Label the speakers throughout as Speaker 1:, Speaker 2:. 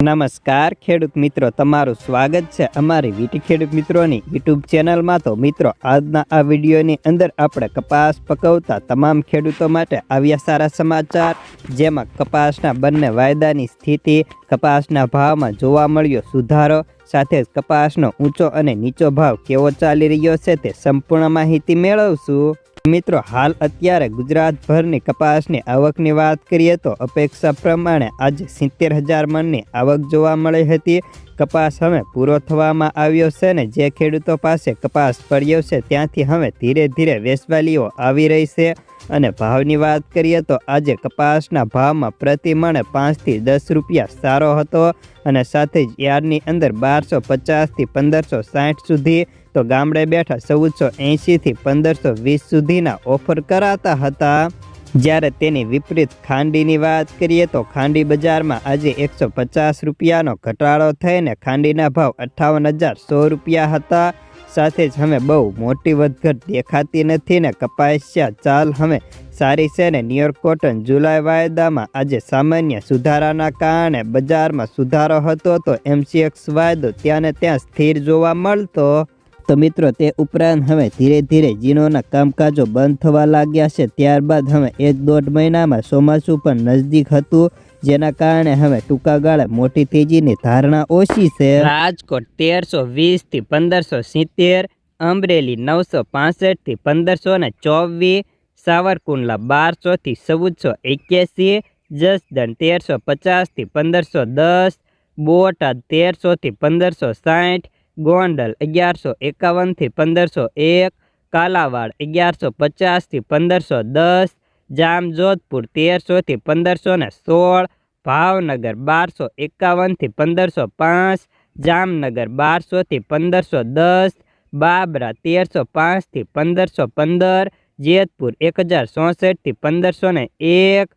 Speaker 1: નમસ્કાર ખેડૂત મિત્રો, તમારું સ્વાગત છે અમારી વીટી ખેડૂત મિત્રોની યુટ્યુબ ચેનલમાં. તો મિત્રો, આજના આ વિડીયોની અંદર આપણે કપાસ પકવતા તમામ ખેડૂતો માટે આવ્યા સારા સમાચાર, જેમાં કપાસના બંને વાયદાની સ્થિતિ કપાસના ભાવમાં જોવા મળ્યો સુધારો સાથે જ કપાસનો ઊંચો અને નીચો ભાવ કેવો ચાલી રહ્યો છે તે સંપૂર્ણ માહિતી મેળવશું. મિત્રો, હાલ અત્યારે ગુજરાતભરની કપાસની આવકની વાત કરીએ તો અપેક્ષા પ્રમાણે આજે સિત્તેર હજાર મણની આવક જોવા મળી હતી. કપાસ હવે પૂરો થવામાં આવ્યો છે ને જે ખેડૂતો પાસે કપાસ પડ્યો છે ત્યાંથી હવે ધીરે ધીરે વેચવાલીઓ આવી રહી છે. અને ભાવની વાત કરીએ તો આજે કપાસના ભાવમાં પ્રતિ મણે પાંચથી દસ રૂપિયા સારો હતો અને સાથે જ યાર્ડની અંદર બારસો પચાસથી પંદરસો સાઠ સુધી, તો ગામડે બેઠા ચૌદસો એંશીથી પંદરસો વીસ સુધીના ઓફર કરાતા હતા. જ્યારે તેની વિપરીત ખાંડીની વાત કરીએ તો ખાંડી બજારમાં આજે એકસો પચાસ રૂપિયાનો ઘટાડો થઈને ખાંડીના ભાવ અઠ્ઠાવન હજાર સો રૂપિયા હતા. સાથે જ હવે બહુ મોટી વધઘટ દેખાતી નથી ને કપાસિયા ચાલ હવે સારી છે ને ન્યુયોર્ક કોટન જુલાઈ વાયદામાં આજે સામાન્ય સુધારાના કારણે બજારમાં સુધારો હતો તો એમસીએક્સ વાયદો ત્યાં ને ત્યાં સ્થિર જોવા મળતો. તો મિત્રો તે ઉપરાંત હવે ધીરે ધીરે જીનોના કામકાજો બંધ થવા લાગ્યા છે. ત્યારબાદ હવે એક દોઢ મહિનામાં ચોમાસું પણ નજદીક હતું. જેના કારણે હવે ટૂંકા ગાળે મોટી તેજીની ધારણા ઓછી છે. રાજકોટ તેરસો વીસથી પંદરસો સિત્તેર, અમરેલી નવસો પાસઠથી પંદરસો ને ચોવીસ, સાવરકુંડલા બારસોથી ચૌદસો એક્યાસી, જસદણ તેરસો પચાસથી પંદરસો દસ, બોટાદ તેરસોથી પંદરસો સાઠ, ગોંડલ અગિયારસો એકાવનથી પંદરસો એક, કાલાવાડ અગિયારસો પચાસથી પંદરસો દસ જામજોધપુર તેરસોથી પંદરસો ને સોળ, ભાવનગર બારસો એકાવનથી પંદરસો પાંચ, જામનગર બારસોથી પંદરસો દસ, બાબરા તેરસો પાંચથી પંદરસો પંદર, જેતપુર એક હજાર ચોસઠથી પંદરસો ને એક,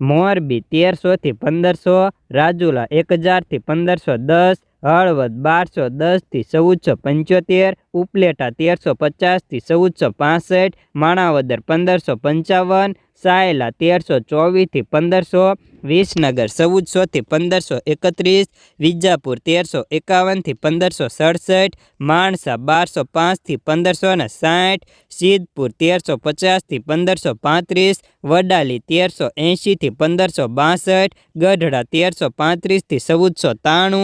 Speaker 1: મોરબી તેરસોથી પંદરસો, રાજુલા એક હજારથી પંદરસો દસ હળવદ બારસો દસથી ચૌદસો પંચોતેર, ઉપલેટા તેરસો પચાસથી ચૌદસો પાસઠ, માણાવદર પંદરસો પંચાવન, સાયલા તેરસો ચોવીસથી પંદરસો, વિસનગર ચૌદસોથી પંદરસો એકત્રીસ, વિજાપુર તેરસો એકાવનથી પંદરસો સડસઠ, માણસા બારસો પાંચથી પંદરસો ને સાઠ, સિદ્ધપુર તેરસો પચાસથી પંદરસો પાંત્રીસ, વડાલી તેરસો એંશીથી પંદરસો બાસઠ, ગઢડા તેરસો પાંત્રીસથી ચૌદસો ત્રાણું